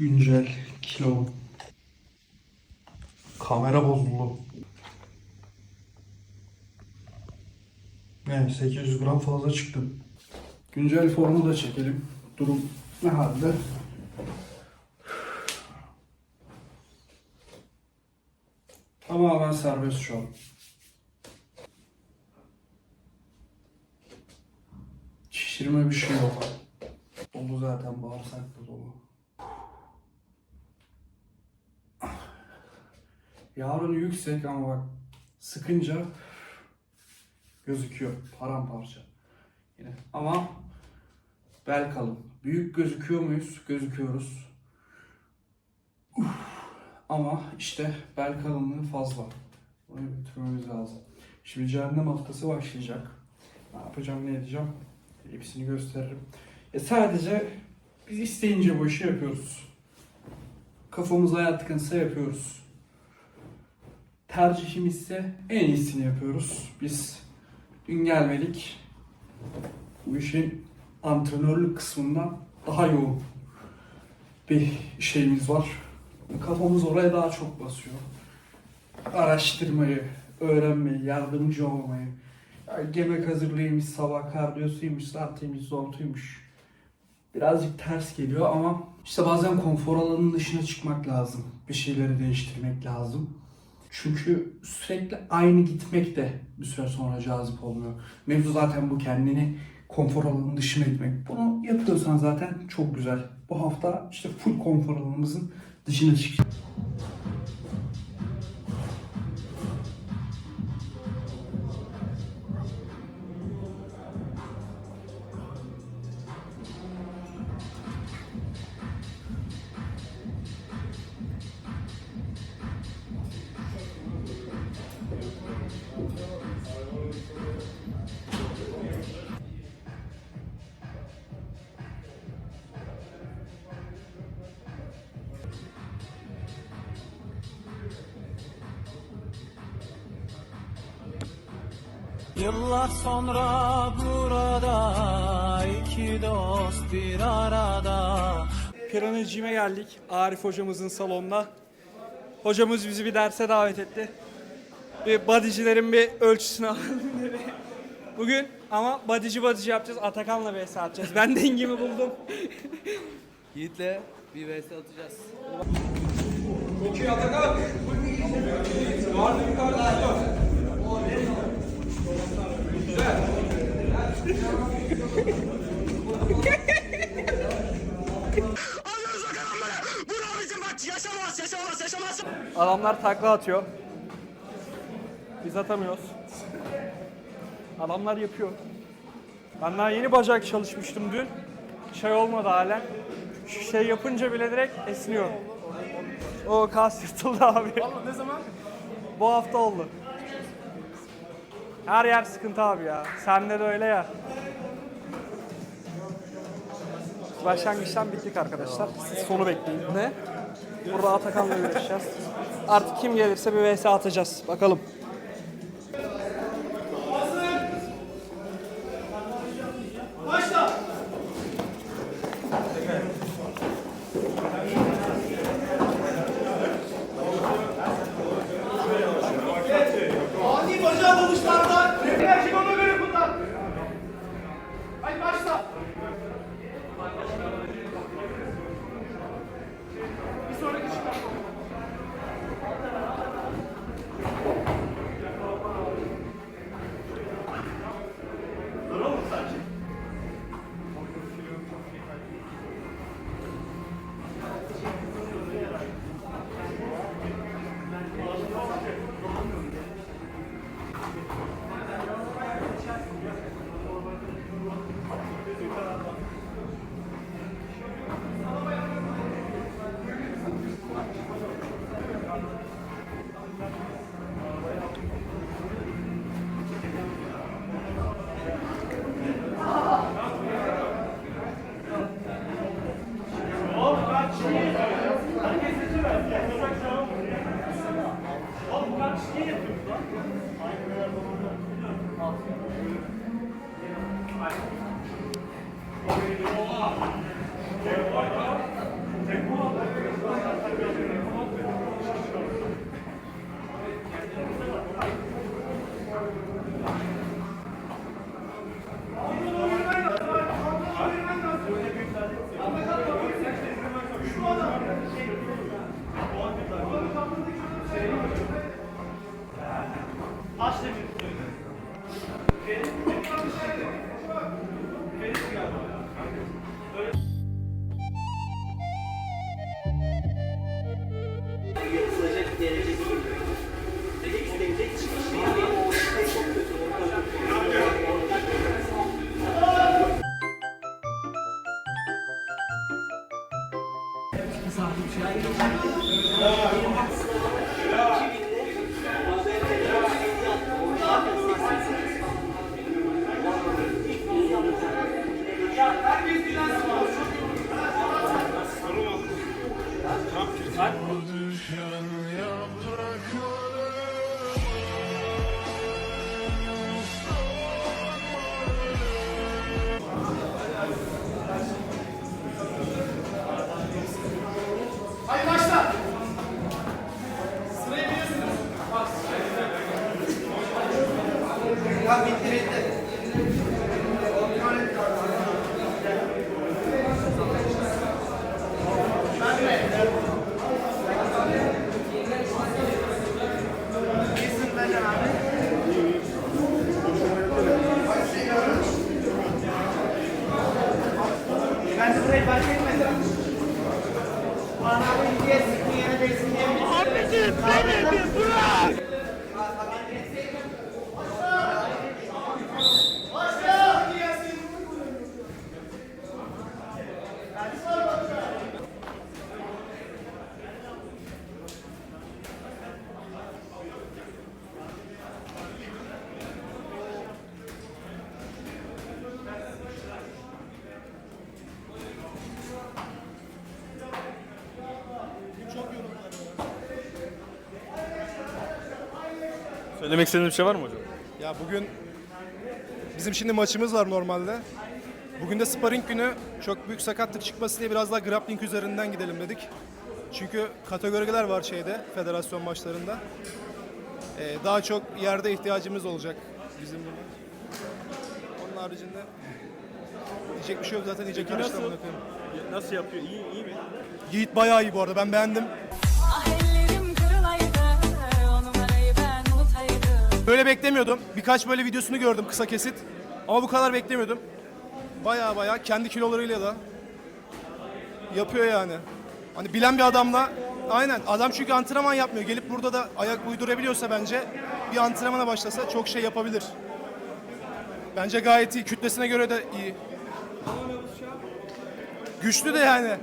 Güncel kilo. Kamera bozuldu. Yani 800 gram fazla çıktım. Güncel formu da çekelim. Durum ne halde? Tamamen serbest şu an. Şişirme bir şey yok. Dolu zaten bağırsak da dolu. Yarın yüksek ama bak sıkınca gözüküyor paramparça. Yine ama bel kalın. Büyük gözüküyor muyuz? Gözüküyoruz. Uf. Ama işte bel kalınlığı fazla. Bunu götürmemiz lazım. Şimdi cehennem haftası başlayacak. Ne yapacağım, ne edeceğim? Hepsini gösteririm. E sadece biz isteyince bu işi yapıyoruz. Kafamıza yatkınsa yapıyoruz. Tercihimizse en iyisini yapıyoruz. Biz dün gelmedik. Bu işin antrenörlük kısmından daha yoğun bir şeyimiz var. Kafamız oraya daha çok basıyor. Araştırmayı, öğrenmeyi, yardımcı olmayı. Ya yemek hazırlayayım, sabah kardiyosuymuş, saatiymiş, zortuymuş. Birazcık ters geliyor ama işte bazen konfor alanının dışına çıkmak lazım. Bir şeyleri değiştirmek lazım. Çünkü sürekli aynı gitmek de bir süre sonra cazip olmuyor. Mevzu zaten bu kendini konfor alanının dışına gitmek. Bunu yapıyorsan zaten çok güzel. Bu hafta işte full konfor alanımızın dışına çıkacağız. Yıllar sonra burada iki dost bir arada Piranecime geldik. Arif hocamızın salonuna. Hocamız bizi bir derse davet etti. Bir bodycilerin bir ölçüsünü alalım dedi. Bugün ama bodyci bodyci yapacağız. Atakan'la vs atacağız. Ben dengimi buldum. Yiğit'le bir vs atacağız. Adamlar takla atıyor. Biz atamıyoruz. Adamlar yapıyor. Ben daha yeni bacak çalışmıştım dün. Şey olmadı halen. Şu şey yapınca bile direkt esniyor. O kas yırtıldı abi. ne zaman? Bu hafta oldu. Her yer sıkıntı abi ya. Sende de öyle ya. Başlangıçtan bittik arkadaşlar. Siz sonu bekleyin. Ne? Burada Atakan'la görüşeceğiz. Artık kim gelirse bir vs atacağız. Bakalım. Aç demir kutuyu. Ferit, Ferit galiba. Sahip şey. Haydi başla. Sırayı biliyorsunuz. Tamam bitti bitti. Ben de burayı fark etmedim. Parmağımı ikiye sıkın yere değsin diye mi? Abicim beni bir bırak! Söylemek istediğiniz bir şey var mı hocam? Ya bugün bizim şimdi maçımız var normalde. Bugün de sparring günü çok büyük sakatlık çıkmasın diye biraz daha grappling üzerinden gidelim dedik. Çünkü kategoriler var şeyde federasyon maçlarında. Ee, daha çok yerde ihtiyacımız olacak bizim bugün. Onun haricinde diyecek bir şey yok zaten diyecek Peki yarışta nasıl? Nasıl yapıyor? İyi, iyi mi? Yiğit bayağı iyi bu arada ben beğendim. Böyle beklemiyordum. Birkaç böyle videosunu gördüm kısa kesit. Ama bu kadar beklemiyordum. Baya baya kendi kilolarıyla da yapıyor yani. Hani bilen bir adamla aynen adam çünkü antrenman yapmıyor. Gelip burada da ayak uydurabiliyorsa bence bir antrenmana başlasa çok şey yapabilir. Bence gayet iyi. Kütlesine göre de iyi. Güçlü de yani.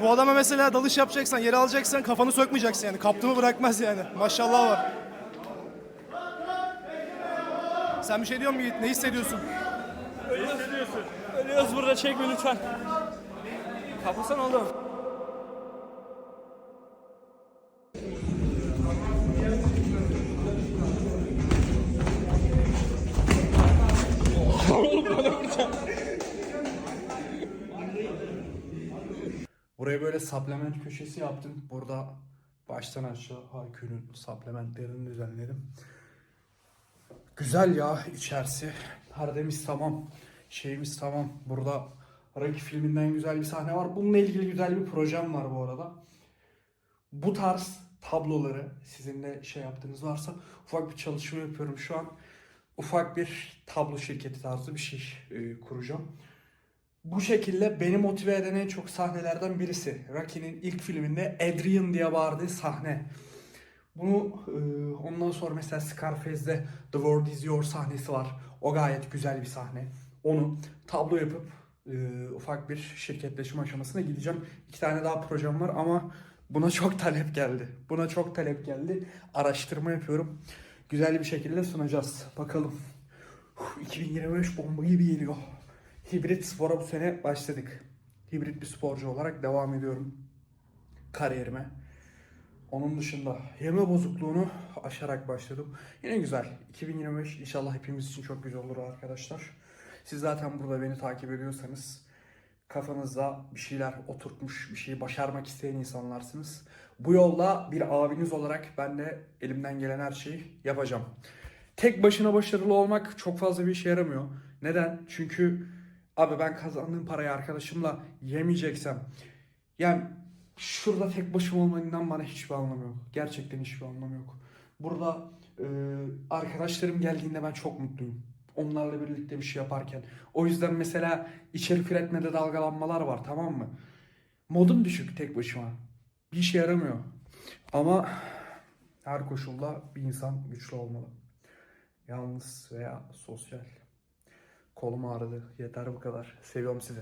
Bu adama mesela dalış yapacaksan, yere alacaksan kafanı sökmeyeceksin yani. Kaptığımı bırakmaz yani. Maşallah var. Sen bir şey diyor musun Yiğit? Ne hissediyorsun? Ölüyoruz burada çekme lütfen. Kapasana oğlum. Buraya böyle supplement köşesi yaptım. Burada baştan aşağı Haykü'nün supplementlerini düzenledim. Güzel ya içerisi. Perdemiz tamam. Şeyimiz tamam. Burada Rocky filminden güzel bir sahne var. Bununla ilgili güzel bir projem var bu arada. Bu tarz tabloları sizinle şey yaptığınız varsa ufak bir çalışma yapıyorum şu an. Ufak bir tablo şirketi tarzı bir şey e, kuracağım. Bu şekilde beni motive eden en çok sahnelerden birisi. Rocky'nin ilk filminde Adrian diye bağırdığı sahne. Bunu e, ondan sonra mesela Scarface'de The World Is Your sahnesi var. O gayet güzel bir sahne. Onu tablo yapıp e, ufak bir şirketleşme aşamasına gideceğim. İki tane daha projem var ama buna çok talep geldi. Buna çok talep geldi. Araştırma yapıyorum. Güzel bir şekilde sunacağız. Bakalım. Uf, 2025 bomba gibi geliyor. Hibrit spora bu sene başladık. Hibrit bir sporcu olarak devam ediyorum kariyerime. Onun dışında yeme bozukluğunu aşarak başladım. Yine güzel. 2025 inşallah hepimiz için çok güzel olur arkadaşlar. Siz zaten burada beni takip ediyorsanız kafanızda bir şeyler oturtmuş, bir şeyi başarmak isteyen insanlarsınız. Bu yolda bir abiniz olarak ben de elimden gelen her şeyi yapacağım. Tek başına başarılı olmak çok fazla bir işe yaramıyor. Neden? Çünkü abi ben kazandığım parayı arkadaşımla yemeyeceksem yani şurada tek başıma olmanın inan bana hiçbir anlamı yok. Gerçekten hiçbir anlamı yok. Burada e, arkadaşlarım geldiğinde ben çok mutluyum. Onlarla birlikte bir şey yaparken. O yüzden mesela içerik üretmede dalgalanmalar var tamam mı? Modum düşük tek başıma. Bir işe yaramıyor. Ama her koşulda bir insan güçlü olmalı. Yalnız veya sosyal. Kolum ağrıdı. Yeter bu kadar. Seviyorum sizi.